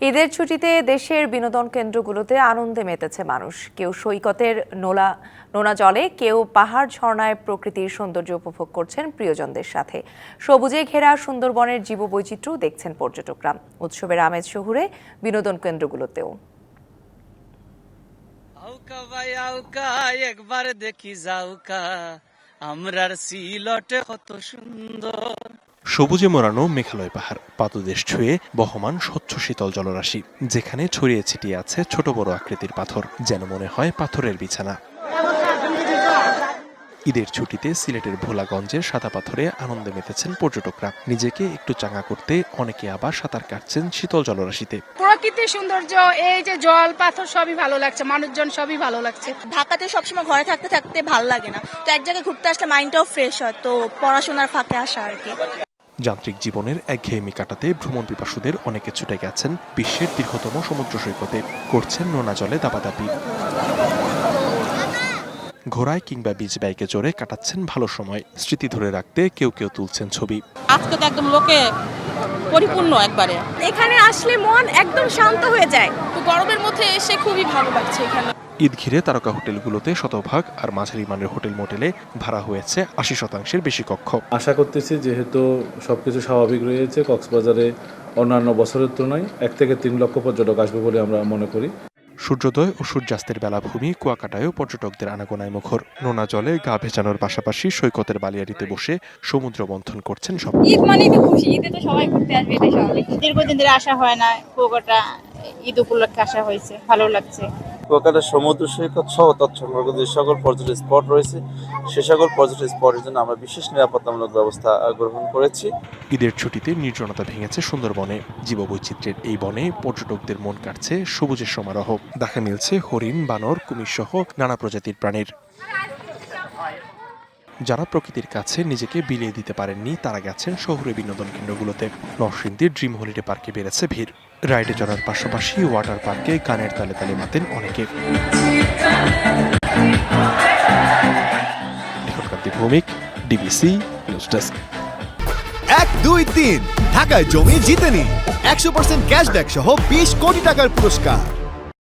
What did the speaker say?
ঈদের ছুটিতে দেশের বিনোদন কেন্দ্রগুলোতে আনন্দে মেতেছে মানুষ। কেউ সৈকতের নোলা, নোনা জলে, কেউ পাহাড় ঝর্ণায় প্রকৃতির সৌন্দর্য উপভোগ করছেন প্রিয়জনদের সাথে। সবুজে ঘেরা সুন্দরবনের জীববৈচিত্র্য দেখছেন পর্যটকরা। উৎসবের আমেজ শহুরে বিনোদন কেন্দ্রগুলোতেও। একবার দেখি আমরার সিলটে কত সুন্দর। সবুজে মোড়ানো মেঘালয় পাহাড় পাদদেশ ছুঁয়ে বহমান স্বচ্ছ শীতল জলরাশি যেখানে ছড়িয়ে ছিটিয়ে আছে ছোট বড় আকৃতির পাথর যেন মনে হয় পাথরের বিছানা। ঈদের ছুটিতে সিলেটের ভোলাগঞ্জের সাদা পাথরে আনন্দে মেতেছেন পর্যটকরা। নিজেকে একটু চাঙা করতে অনেকে আবার সাঁতার কাটছেন শীতল জলরাশিতে। প্রকৃতির সৌন্দর্য এই যে জল পাথর সবই ভালো লাগছে মানুষজন সবই ভালো লাগছে। ঢাকাতে সবসময় ঘরে থাকতে থাকতে ভালো লাগে না। তো এক জায়গায় ঘুরতে আসলে মাইন্ডটাও ফ্রেশ হয় তো পড়াশোনার ফাঁকে আসা আর কি। যান্ত্রিক জীবনের একঘেয়েমি কাটাতে ভ্রমণ পিপাসুদের অনেকে ছুটে গেছেন বিশ্বের দীর্ঘতম সমুদ্র সৈকতে। করছেন নোনা জলে দাবাদাবি ঘোড়ায় কিংবা বীজ বাইকে চড়ে কাটাচ্ছেন ভালো সময়। স্মৃতি ধরে রাখতে কেউ কেউ তুলছেন ছবি। আজকে তো একদম লোকে পরিপূর্ণ একবারে। এখানে আসলে মন একদম শান্ত হয়ে যায়। তো গরমের মধ্যে এসে খুবই ভালো লাগছে এখানে। ঈদ ঘিরে তারকা হোটেলগুলোতে শতভাগ আর মাঝারি মানের হোটেল মোটেলে ভাড়া হয়েছে আশি শতাংশের বেশি কক্ষ। আশা করতেছি যেহেতু সবকিছু স্বাভাবিক রয়েছে কক্সবাজারে অন্যান্য বছরের তুলনায় এক থেকে তিন লক্ষ পর্যটক আসবে বলে আমরা মনে করি। সূর্যোদয় ও সূর্যাস্তের বেলাভূমি কুয়াকাটায়ও পর্যটকদের আনাগোনায় মুখর। নোনা জলে গা ভেজানোর পাশাপাশি সৈকতের বালিয়াড়িতে বসে সমুদ্র মন্থন করছেন সব। ঈদ মানেই তো খুশি ঈদে তো সবাই ঘুরতে আসবে এটাই স্বাভাবিক। দীর্ঘদিন ধরে আসা হয় না কুয়াকাটা ঈদ উপলক্ষে আসা হয়েছে ভালো লাগছে। কুয়াকাটা সমুদ্র সৈকত সহ তৎসংক্রান্ত যে সকল পর্যটন স্পট রয়েছে, সে সকল পর্যটন স্পটের জন্য আমরা বিশেষ নিরাপত্তামূলক ব্যবস্থা গ্রহণ করেছি। ঈদের ছুটিতে নির্জনতা ভেঙেছে সুন্দরবনে। জীববৈচিত্র্যের এই বনে পর্যটকদের মন কাটছে সবুজের সমারোহ। দেখা মিলছে হরিণ, বানর, কুমির সহ নানা প্রজাতির প্রাণীর। যারা প্রকৃতির কাছে নিজেকে বিলিয়ে দিতে পারেননি, তারা গেছেন শহুরে বিনোদন কেন্দ্রগুলোতে। নরসিংদীর ড্রিম হলিডে পার্কে বেড়েছে ভিড়। রাইডে চড়ার পাশাপাশি ওয়াটার পার্কে গানের তালে তালে মাতেন অনেকে। ভৌমিক ডিবিসি নিউজ ডেস্ক এক, দুই, তিন, ঢাকায় জমি জিতেনি একশো পার্সেন্ট ক্যাশব্যাক সহ বিশ কোটি টাকার পুরস্কার।